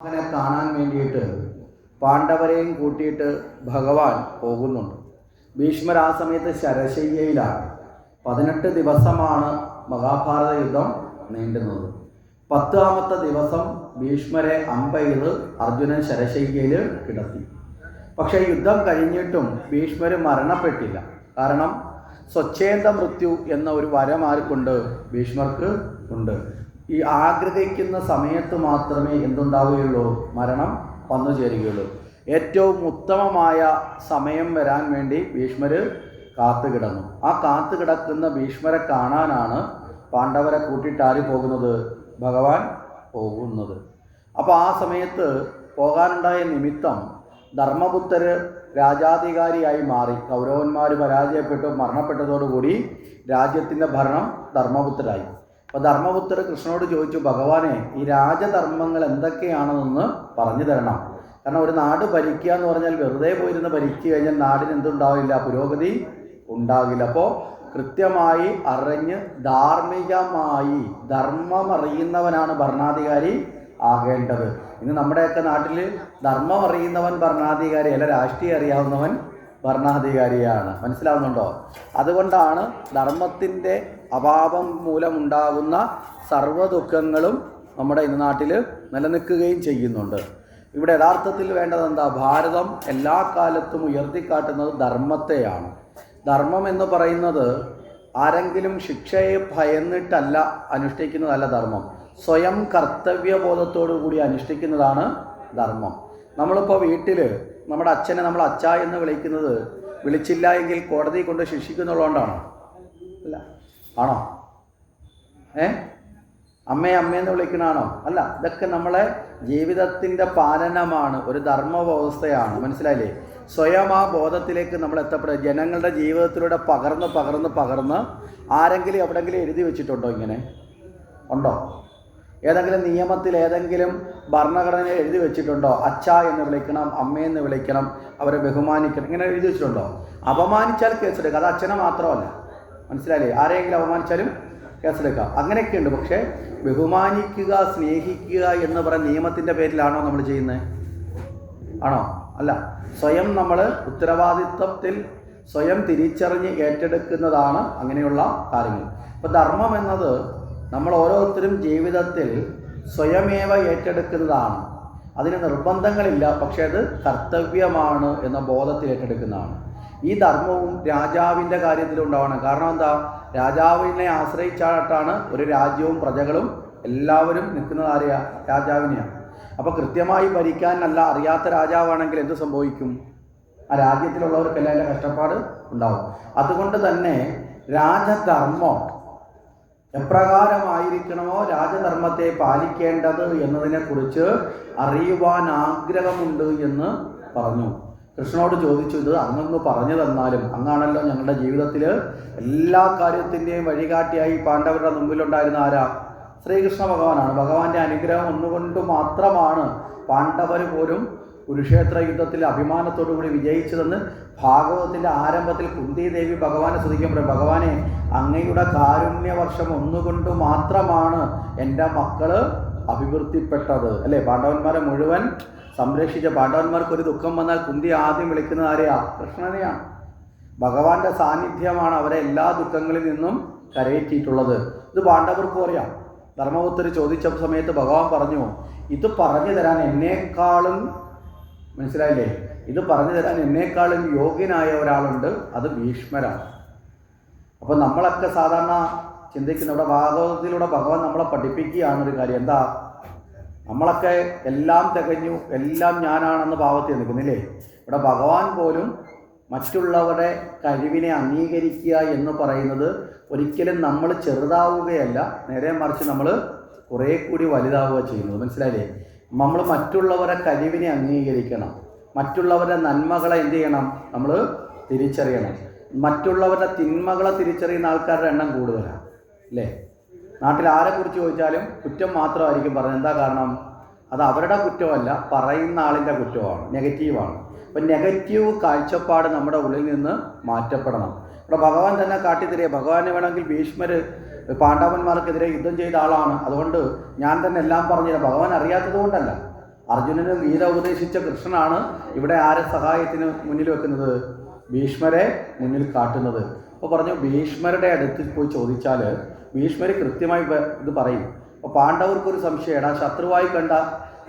അങ്ങനെ കാണാൻ വേണ്ടിയിട്ട് പാണ്ഡവരെയും കൂട്ടിയിട്ട് ഭഗവാൻ പോകുന്നുണ്ട്. ഭീഷ്മർ ആ സമയത്ത് ശരശയ്യയിലാണ്. പതിനെട്ട് ദിവസമാണ് മഹാഭാരത യുദ്ധം നീണ്ടുന്നത്. പത്താമത്തെ ദിവസം ഭീഷ്മരെ അമ്പെയ്ത് അർജുനൻ ശരശയ്യയിൽ കിടത്തി. പക്ഷേ യുദ്ധം കഴിഞ്ഞിട്ടും ഭീഷ്മർ മരണപ്പെട്ടില്ല. കാരണം സ്വച്ഛേന്ദ മൃത്യു എന്ന ഒരു വരം ആർക്കുണ്ട് ഭീഷ്മർക്ക് ഉണ്ട്. ഈ ആഗ്രഹിക്കുന്ന സമയത്ത് മാത്രമേ എന്തുണ്ടാവുകയുള്ളൂ? മരണം വന്നു ചേരുകയുള്ളൂ. ഏറ്റവും ഉത്തമമായ സമയം വരാൻ വേണ്ടി ഭീഷ്മർ കാത്തു കിടന്നു ആ കാത്തു കിടക്കുന്ന ഭീഷ്മരെ കാണാനാണ് പാണ്ഡവരെ കൂട്ടിയിട്ട് ആര് പോകുന്നത്? ഭഗവാൻ പോകുന്നത്. അപ്പോൾ ആ സമയത്ത് പോകാനുണ്ടായ നിമിത്തം ധർമ്മപുത്തർ രാജാധികാരിയായി മാറി. കൗരവന്മാർ പരാജയപ്പെട്ടു മരണപ്പെട്ടതോടുകൂടി രാജ്യത്തിന്റെ ഭരണം ധർമ്മപുത്രരായി. അപ്പോൾ ധർമ്മപുത്രർ കൃഷ്ണനോട് ചോദിച്ചു ഭഗവാനെ ഈ രാജധർമ്മങ്ങൾ എന്തൊക്കെയാണെന്നൊന്ന് പറഞ്ഞു തരണം. കാരണം ഒരു നാട് ഭരിക്കുക എന്ന് പറഞ്ഞാൽ വെറുതെ പോയിരുന്ന് ഭരിച്ചു കഴിഞ്ഞാൽ നാടിന് എന്തുണ്ടാവില്ല? പുരോഗതി ഉണ്ടാകില്ല. അപ്പോൾ കൃത്യമായി അറിഞ്ഞ് ധാർമ്മികമായി ധർമ്മം അറിയുന്നവനാണ് ഭരണാധികാരി ആകേണ്ടത്. ഇന്ന് നമ്മുടെയൊക്കെ നാട്ടിൽ ധർമ്മം അറിയുന്നവൻ ഭരണാധികാരി അല്ല രാഷ്ട്രീയം അറിയാവുന്നവൻ ഭരണാധികാരിയാണ്. മനസ്സിലാവുന്നുണ്ടോ? അതുകൊണ്ടാണ് ധർമ്മത്തിന്റെ അഭാവം മൂലമുണ്ടാകുന്ന സർവ ദുഃഖങ്ങളും നമ്മുടെ ഇന്ന് നാട്ടിൽ നിലനിൽക്കുകയും ചെയ്യുന്നുണ്ട്. ഇവിടെ യഥാർത്ഥത്തിൽ വേണ്ടത് എന്താ? ഭാരതം എല്ലാ കാലത്തും ഉയർത്തിക്കാട്ടുന്നത് ധർമ്മത്തെയാണ്. ധർമ്മം എന്ന് പറയുന്നത് ആരെങ്കിലും ശിക്ഷയെ ഭയന്നിട്ടല്ല അനുഷ്ഠിക്കുന്നതല്ല ധർമ്മം. സ്വയം കർത്തവ്യബോധത്തോടു കൂടി അനുഷ്ഠിക്കുന്നതാണ് ധർമ്മം. നമ്മളിപ്പോൾ വീട്ടിൽ നമ്മുടെ അച്ഛനെ നമ്മൾ അച്ഛ എന്ന് വിളിക്കുന്നത് വിളിച്ചില്ല എങ്കിൽ കോടതി കൊണ്ട് ശിക്ഷിക്കുന്നുള്ളതുകൊണ്ടാണോ അല്ല. ആണോ? ഏ? അമ്മയെ അമ്മയെന്ന് വിളിക്കണാണോ അല്ല ഇതൊക്കെ നമ്മളെ ജീവിതത്തിന്റെ പാലനമാണ്. ഒരു ധർമ്മ വ്യവസ്ഥയാണ് മനസ്സിലായില്ലേ? സ്വയം ആ ബോധത്തിലേക്ക് നമ്മൾ എത്തപ്പെടുക. ജനങ്ങളുടെ ജീവിതത്തിലൂടെ പകർന്ന് പകർന്ന് പകർന്ന് ആരെങ്കിലും എവിടെങ്കിലും എഴുതി വെച്ചിട്ടുണ്ടോ ഇങ്ങനെ? ഉണ്ടോ? ഏതെങ്കിലും നിയമത്തിൽ ഏതെങ്കിലും ഭരണഘടന എഴുതി വെച്ചിട്ടുണ്ടോ? അച്ഛ എന്ന് വിളിക്കണം അമ്മയെന്ന് വിളിക്കണം അവരെ ബഹുമാനിക്കണം. ഇങ്ങനെ എഴുതി വെച്ചിട്ടുണ്ടോ? അപമാനിച്ചാൽ കേസെടുക്കുക അത് അച്ഛനെ മാത്രമല്ല. മനസ്സിലായില്ലേ? ആരെയെങ്കിലും അപമാനിച്ചാലും കേസെടുക്കാം അങ്ങനെയൊക്കെയുണ്ട്. പക്ഷേ ബഹുമാനിക്കുക സ്നേഹിക്കുക എന്ന് പറയുന്ന നിയമത്തിന്റെ പേരിലാണോ നമ്മൾ ചെയ്യുന്നത്? ആണോ? അല്ല. സ്വയം നമ്മൾ ഉത്തരവാദിത്വത്തിൽ സ്വയം തിരിച്ചറിഞ്ഞ് ഏറ്റെടുക്കുന്നതാണ് അങ്ങനെയുള്ള കാര്യങ്ങൾ. ഇപ്പോൾ ധർമ്മം എന്നത് നമ്മൾ ഓരോരുത്തരും ജീവിതത്തിൽ സ്വയമേവ ഏറ്റെടുക്കുന്നതാണ്. അതിന് നിർബന്ധങ്ങളില്ല. പക്ഷേ അത് കർത്തവ്യമാണ് എന്ന ബോധത്തിൽ ഏറ്റെടുക്കുന്നതാണ്. ഈ ധർമ്മവും രാജാവിന്റെ കാര്യത്തിലുണ്ടാവണം കാരണം എന്താ? രാജാവിനെ ആശ്രയിച്ചാട്ടാണ് ഒരു രാജ്യവും പ്രജകളും എല്ലാവരും നിൽക്കുന്നത് ആരെയാ? രാജാവിനെയാണ് അപ്പോൾ കൃത്യമായി ഭരിക്കാൻ അല്ല അറിയാത്ത രാജാവാണെങ്കിൽ എന്ത് സംഭവിക്കും? ആ രാജ്യത്തിലുള്ളവർക്കെല്ലാം അതിന്റെ കഷ്ടപ്പാട് ഉണ്ടാവും. അതുകൊണ്ട് തന്നെ രാജധർമ്മം എപ്രകാരമായിരിക്കണമോ രാജധർമ്മത്തെ പാലിക്കേണ്ടത് എന്നതിനെക്കുറിച്ച് അറിയുവാൻ ആഗ്രഹമുണ്ട് എന്ന് പറഞ്ഞു. കൃഷ്ണനോട് ചോദിച്ചു ഇത് അങ്ങൊന്ന് പറഞ്ഞു തന്നാലും അങ്ങാണല്ലോ ഞങ്ങളുടെ ജീവിതത്തിൽ എല്ലാ കാര്യത്തിന്റെയും വഴികാട്ടിയായി പാണ്ഡവരുടെ മുമ്പിലുണ്ടായിരുന്ന ആരാ? ശ്രീകൃഷ്ണ ഭഗവാനാണ്. ഭഗവാന്റെ അനുഗ്രഹം ഒന്നുകൊണ്ട് മാത്രമാണ് പാണ്ഡവർ പോലും കുരുക്ഷേത്ര യുദ്ധത്തിൽ അഭിമാനത്തോടുകൂടി വിജയിച്ചതെന്ന് ഭാഗവതത്തിന്റെ ആരംഭത്തിൽ കുന്തി ദേവി ഭഗവാനെ സ്തുതിക്കുമ്പോൾ ഭഗവാനെ അങ്ങയുടെ കാരുണ്യവർഷം ഒന്നുകൊണ്ട് മാത്രമാണ് എന്റെ മക്കൾ അഭിവൃദ്ധിപ്പെട്ടത്. അല്ലേ? പാണ്ഡവന്മാരെ മുഴുവൻ സംരക്ഷിച്ച പാണ്ഡവന്മാർക്ക് ഒരു ദുഃഖം വന്നാൽ കുന്തി ആദ്യം വിളിക്കുന്നത് ആരെയാ? കൃഷ്ണനെയാണ് ഭഗവാന്റെ സാന്നിധ്യമാണ് അവരെ എല്ലാ ദുഃഖങ്ങളിൽ നിന്നും കരയേറ്റിയിട്ടുള്ളത്. ഇത് പാണ്ഡവർക്കും അറിയാം. ധർമ്മപുത്ര ചോദിച്ച സമയത്ത് ഭഗവാൻ പറഞ്ഞു ഇത് പറഞ്ഞു തരാൻ എന്നേക്കാളും മനസ്സിലായില്ലേ? ഇത് പറഞ്ഞു തരാൻ എന്നേക്കാളും യോഗ്യനായ ഒരാളുണ്ട്. അത് ഭീഷ്മരാണ്. അപ്പോൾ നമ്മളൊക്കെ സാധാരണ ചിന്തിക്കുന്ന ഇവിടെ ഭാഗവതത്തിലൂടെ ഭഗവാൻ നമ്മളെ പഠിപ്പിക്കുകയാണ് ഒരു കാര്യം. എന്താ? നമ്മളൊക്കെ എല്ലാം തികഞ്ഞു എല്ലാം ഞാനാണെന്ന് ഭാവത്തിൽ നിൽക്കുന്നില്ലേ? ഇവിടെ ഭഗവാൻ പോലും മറ്റുള്ളവരുടെ കഴിവിനെ അംഗീകരിക്കുക എന്ന് പറയുന്നത് ഒരിക്കലും നമ്മൾ ചെറുതാവുകയല്ല. നേരെ മറിച്ച് നമ്മൾ കുറേ കൂടി വലുതാവുക ചെയ്യുന്നത്. മനസ്സിലായില്ലേ? നമ്മൾ മറ്റുള്ളവരുടെ കഴിവിനെ അംഗീകരിക്കണം. മറ്റുള്ളവരുടെ നന്മകളെ എന്ത് ചെയ്യണം? നമ്മൾ തിരിച്ചറിയണം. മറ്റുള്ളവരുടെ തിന്മകളെ തിരിച്ചറിയുന്ന ആൾക്കാരുടെ എണ്ണം കൂടുതലാണ്. അല്ലേ? നാട്ടിൽ ആരെക്കുറിച്ച് ചോദിച്ചാലും കുറ്റം മാത്രമായിരിക്കും പറഞ്ഞത്. എന്താ കാരണം? അത് അവരുടെ കുറ്റമല്ല പറയുന്ന ആളിന്റെ കുറ്റമാണ് നെഗറ്റീവാണ്. അപ്പം നെഗറ്റീവ് കാഴ്ചപ്പാട് നമ്മുടെ ഉള്ളിൽ നിന്ന് മാറ്റപ്പെടണം. ഇവിടെ ഭഗവാൻ തന്നെ കാട്ടിത്തരിക ഭഗവാനെ വേണമെങ്കിൽ ഭീഷ്മർ പാണ്ഡവന്മാർക്കെതിരെ യുദ്ധം ചെയ്ത ആളാണ്. അതുകൊണ്ട് ഞാൻ തന്നെ എല്ലാം പറഞ്ഞില്ല ഭഗവാൻ അറിയാത്തത് കൊണ്ടല്ല. അർജുനന് ഗീത ഉപദേശിച്ച കൃഷ്ണനാണ് ഇവിടെ ആരെ സഹായത്തിന് മുന്നിൽ വെക്കുന്നത്? ഭീഷ്മരെ മുന്നിൽ കാട്ടുന്നത്. അപ്പോൾ പറഞ്ഞു ഭീഷ്മരുടെ അടുത്ത് പോയി ചോദിച്ചാൽ ഭീഷ്മർ കൃത്യമായി ഇത് പറയും. അപ്പോൾ പാണ്ഡവർക്കൊരു സംശയം. എടാ ശത്രുവായി കണ്ട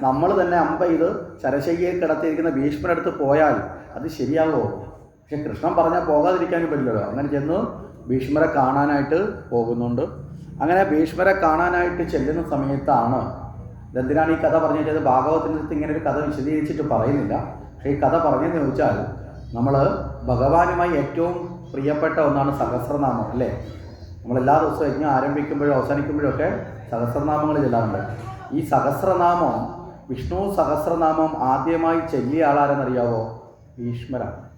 നമ്മൾ തന്നെ അമ്പ ഇത് ശരശയ്യയിൽ കിടത്തിയിരിക്കുന്ന ഭീഷ്മരടുത്ത് പോയാൽ അത് ശരിയാവോ? പക്ഷെ കൃഷ്ണൻ പറഞ്ഞാൽ പോകാതിരിക്കാനും പറ്റില്ലല്ലോ. അങ്ങനെ ചെന്ന് ഭീഷ്മരെ കാണാനായിട്ട് പോകുന്നുണ്ട്. അങ്ങനെ ഭീഷ്മരെ കാണാനായിട്ട് ചെല്ലുന്ന സമയത്താണ് ഇതെന്തിനാണ് ഈ കഥ പറഞ്ഞു വെച്ചാൽ ഭാഗവത്തിന്റെ അടുത്ത് ഇങ്ങനെ ഒരു കഥ വിശദീകരിച്ചിട്ട് പറയുന്നില്ല. പക്ഷേ ഈ കഥ പറഞ്ഞെന്ന് ചോദിച്ചാൽ നമ്മൾ ഭഗവാനുമായി ഏറ്റവും പ്രിയപ്പെട്ട ഒന്നാണ് സഹസ്രനാമം അല്ലേ? നമ്മൾ എല്ലാ ദിവസവും യജ്ഞം ആരംഭിക്കുമ്പോഴും അവസാനിക്കുമ്പോഴും ഒക്കെ സഹസ്രനാമങ്ങൾ ചെല്ലാറുണ്ട്. ഈ സഹസ്രനാമം വിഷ്ണു സഹസ്രനാമം ആദ്യമായി ചെല്ലിയ ആളാരെന്നറിയാവോ? ഭീഷ്മരാണ്.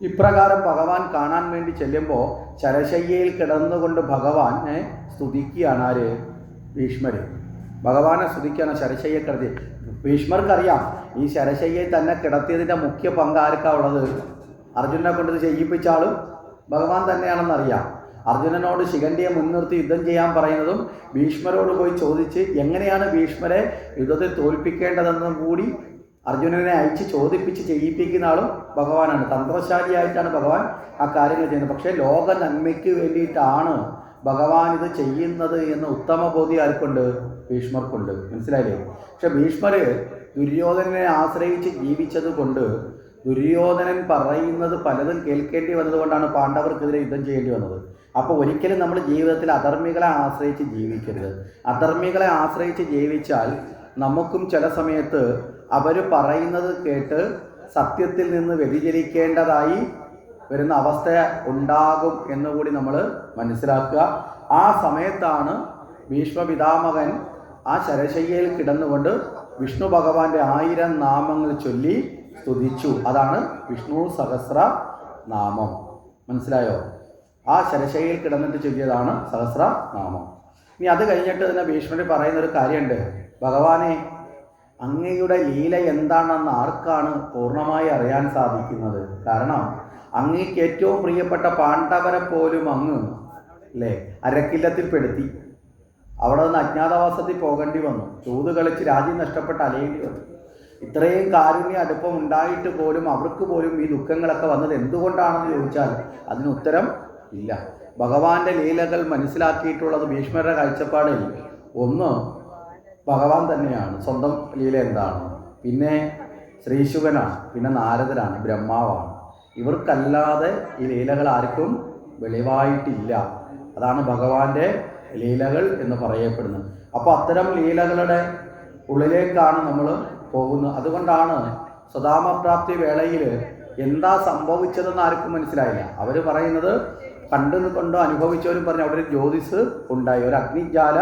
ഇപ്രകാരം ഭഗവാൻ കാണാൻ വേണ്ടി ചെല്ലുമ്പോൾ ചരശയ്യയിൽ കിടന്നുകൊണ്ട് ഭഗവാനെ സ്തുതിക്കുകയാണ് ആര്? ഭീഷ്മര്. ഭഗവാനെ സ്തുതിക്കുകയാണ് ശരശയ്യ കിടത്തി. ഭീഷ്മർക്കറിയാം ഈ ശരശയ്യയിൽ തന്നെ കിടത്തിയതിന്റെ മുഖ്യ പങ്ക് ഉള്ളത്? അർജുനെ കൊണ്ടിത് ചെയ്യിപ്പിച്ച ആളും ഭഗവാൻ തന്നെയാണെന്നറിയാം. അർജുനനോട് ശിഖണ്ഡിയെ മുൻനിർത്തി യുദ്ധം ചെയ്യാൻ പറയുന്നതും ഭീഷ്മരോട് പോയി ചോദിച്ച് എങ്ങനെയാണ് ഭീഷ്മരെ യുദ്ധത്തിൽ തോൽപ്പിക്കേണ്ടതെന്നും കൂടി അർജുനനെ അയച്ച് ചോദിപ്പിച്ച് ചെയ്യിപ്പിക്കുന്ന ആളും ഭഗവാനാണ്. തന്ത്രശാലിയായിട്ടാണ് ഭഗവാൻ ആ കാര്യങ്ങൾ ചെയ്യുന്നത്. പക്ഷേ ലോക നന്മയ്ക്ക് വേണ്ടിയിട്ടാണ് ഭഗവാൻ ഇത് ചെയ്യുന്നത് എന്ന് ഉത്തമ ബോധി ആർക്കുണ്ട്? ഭീഷ്മർക്കുണ്ട്. മനസ്സിലായില്ലേ? പക്ഷെ ഭീഷ്മർ ദുര്യോധനനെ ആശ്രയിച്ച് ജീവിച്ചത് കൊണ്ട് ദുര്യോധനൻ പറയുന്നത് പലതും കേൾക്കേണ്ടി വന്നതുകൊണ്ടാണ് പാണ്ഡവർക്കെതിരെ യുദ്ധം ചെയ്യേണ്ടി വന്നത്. അപ്പോൾ ഒരിക്കലും നമ്മൾ ജീവിതത്തിൽ അധർമ്മികളെ ആശ്രയിച്ച് ജീവിക്കരുത്. അധർമ്മികളെ ആശ്രയിച്ച് ജീവിച്ചാൽ നമുക്കും ചില സമയത്ത് അവർ പറയുന്നത് കേട്ട് സത്യത്തിൽ നിന്ന് വ്യതിചരിക്കേണ്ടതായി വരുന്ന അവസ്ഥ ഉണ്ടാകും എന്നുകൂടി നമ്മൾ മനസ്സിലാക്കുക. ആ സമയത്താണ് ഭീഷ്മപിതാമകൻ ആ ശരശയ്യയിൽ കിടന്നുകൊണ്ട് വിഷ്ണു ഭഗവാന്റെ ആയിരം നാമങ്ങൾ ചൊല്ലി സ്തുതിച്ചു. അതാണ് വിഷ്ണു സഹസ്ര നാമം മനസ്സിലായോ? ആ ശരശയ്യയിൽ കിടന്നിട്ട് ചൊല്ലിയതാണ് സഹസ്ര നാമം ഇനി അത് കഴിഞ്ഞിട്ട് തന്നെ ഭീഷ്മണി പറയുന്ന ഒരു കാര്യമുണ്ട്. ഭഗവാനെ അങ്ങയുടെ ലീല എന്താണെന്ന് ആർക്കാണ് പൂർണമായി അറിയാൻ സാധിക്കുന്നത്? കാരണം അങ്ങേക്ക് ഏറ്റവും പ്രിയപ്പെട്ട പാണ്ഡവരെ പോലും അങ്ങ് അല്ലേ അരക്കില്ലത്തിൽ പെടുത്തി. അവിടെ നിന്ന് അജ്ഞാതവാസത്തിൽ പോകേണ്ടി വന്നു. ചൂത് കളിച്ച് രാജ്യം നഷ്ടപ്പെട്ട് അലയേണ്ടി വന്നു. ഇത്രയും കാരുണ്യ അടുപ്പം ഉണ്ടായിട്ട് പോലും അവർക്ക് പോലും ഈ ദുഃഖങ്ങളൊക്കെ വന്നത് എന്തുകൊണ്ടാണെന്ന് ചോദിച്ചാൽ അതിന് ഉത്തരം ഇല്ല. ഭഗവാന്റെ ലീലകൾ മനസ്സിലാക്കിയിട്ടുള്ളത് ഭീഷ്മരുടെ കാഴ്ചപ്പാടിൽ. ഒന്ന് ഭഗവാൻ തന്നെയാണ്. സ്വന്തം ലീല എന്താണ്? പിന്നെ ശ്രീശുഖനാണ് പിന്നെ നാരദനാണ് ബ്രഹ്മാവാണ്. ഇവർക്കല്ലാതെ ഈ ലീലകൾ ആർക്കും വെളിവായിട്ടില്ല. അതാണ് ഭഗവാന്റെ ലീലകൾ എന്ന് പറയപ്പെടുന്നത്. അപ്പോൾ അത്തരം ലീലകളുടെ ഉള്ളിലേക്കാണ് നമ്മൾ പോകുന്നത്. അതുകൊണ്ടാണ് സ്വതാമപ്രാപ്തി വേളയിൽ എന്താ സംഭവിച്ചതെന്ന് ആർക്കും മനസ്സിലായില്ല. അവർ പറയുന്നത് കണ്ടു കൊണ്ടോ അനുഭവിച്ചവരും പറഞ്ഞു അവിടെ ഒരു ജ്യോതിസ് ഉണ്ടായി ഒരു അഗ്നിജ്വാല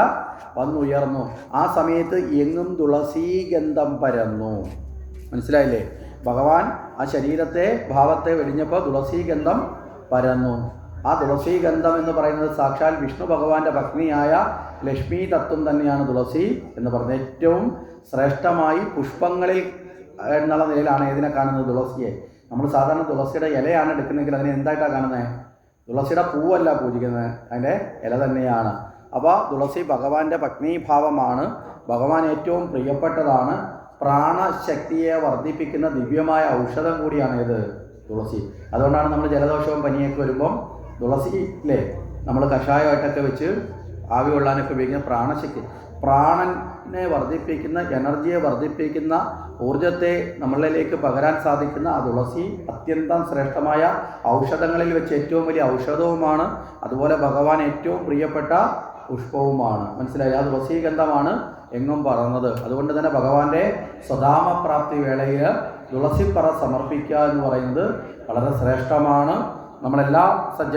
വന്നുയർന്നു ആ സമയത്ത് എങ്ങും തുളസീഗന്ധം പരന്നു. മനസ്സിലായില്ലേ? ഭഗവാൻ ആ ശരീരത്തെ ഭാവത്തെ വെടിഞ്ഞപ്പോൾ തുളസീഗന്ധം പരന്നു. ആ തുളസീഗന്ധം എന്ന് പറയുന്നത് സാക്ഷാൽ വിഷ്ണു ഭഗവാന്റെ പത്നിയായ ലക്ഷ്മി തത്വം തന്നെയാണ് തുളസി എന്ന് പറഞ്ഞത് ഏറ്റവും ശ്രേഷ്ഠമായി പുഷ്പങ്ങളിൽ എന്നുള്ള നിലയിലാണ് ഏതിനെ കാണുന്നത് തുളസിയെ. നമ്മൾ സാധാരണ തുളസിയുടെ ഇലയാണ് എടുക്കുന്നതെങ്കിൽ അതിനെ എന്തായിട്ടാണ് കാണുന്നത്? തുളസിയുടെ പൂവല്ല പൂജിക്കുന്നത്. അതിന്റെ ഇല തന്നെയാണ്. അപ്പോൾ തുളസി ഭഗവാന്റെ പത്നീഭാവമാണ്. ഭഗവാൻ ഏറ്റവും പ്രിയപ്പെട്ടതാണ്. പ്രാണശക്തിയെ വർദ്ധിപ്പിക്കുന്ന ദിവ്യമായ ഔഷധം കൂടിയാണ് ഇത് തുളസി. അതുകൊണ്ടാണ് നമ്മൾ ജലദോഷവും പനിയൊക്കെ വരുമ്പം തുളസി ഇല്ലേ നമ്മൾ കഷായമായിട്ടൊക്കെ വെച്ച് ആവി കൊള്ളാനൊക്കെ ഉപയോഗിക്കുന്ന പ്രാണശക്തി. പ്രാണനെ വർദ്ധിപ്പിക്കുന്ന എനർജിയെ വർദ്ധിപ്പിക്കുന്ന ഊർജത്തെ നമ്മളിലേക്ക് പകരാൻ സാധിക്കുന്ന ആ തുളസി അത്യന്തം ശ്രേഷ്ഠമായ ഔഷധങ്ങളിൽ വെച്ച് ഏറ്റവും വലിയ ഔഷധവുമാണ്. അതുപോലെ ഭഗവാൻ ഏറ്റവും പ്രിയപ്പെട്ട പുഷ്പവുമാണ്. മനസ്സിലായി? ആ തുളസി ഗന്ധമാണ് എങ്ങും പറന്നത്. അതുകൊണ്ട് തന്നെ ഭഗവാന്റെ സ്വധാമപ്രാപ്തി വേളയിൽ തുളസിപ്പറ സമർപ്പിക്കുക എന്ന് പറയുന്നത് വളരെ ശ്രേഷ്ഠമാണ്. നമ്മളെല്ലാ സജ്ജ